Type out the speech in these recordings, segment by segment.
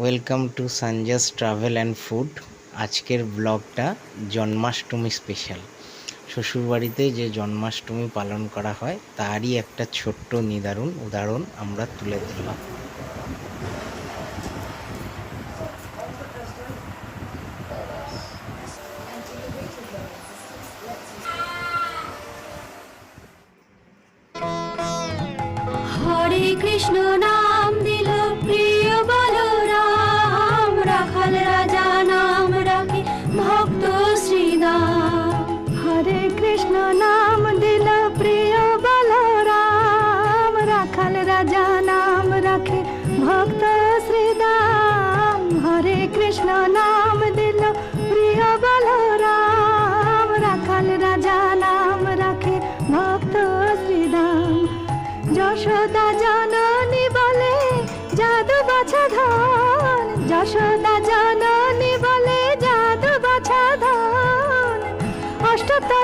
Welcome to Sanjas travel and food আজকের ব্লগটা Janmashtami special শ্বশুরবাড়িতে যে জন্মাষ্টমী পালন করা হয়, তারই একটা ছোট্ট নিদারুণ উদাহরণ আমরা তুলে ধরলাম। কৃষ্ণ নাম দিল প্রিয় বলরাম রাখাল রাজা নাম রাখে ভক্ত শ্রীদাম হরে কৃষ্ণ নাম দিল প্রিয় বলরাম রাখাল রাজা নাম রাখে ভক্ত শ্রীদাম যশোদা জননী বলে জাদু বাছা ধন যশোদা জননী বলে জাদু বাছা ধন অষ্টতর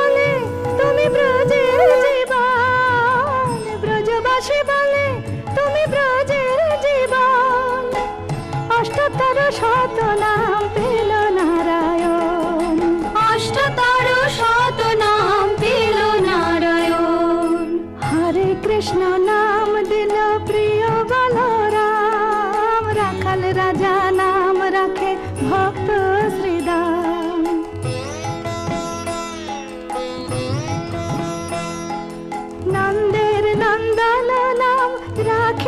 দিল প্রিয় বলরাম রাখাল রাজা নাম রাখে ভক্ত শ্রীদাম নন্দের নন্দন নাম রাখে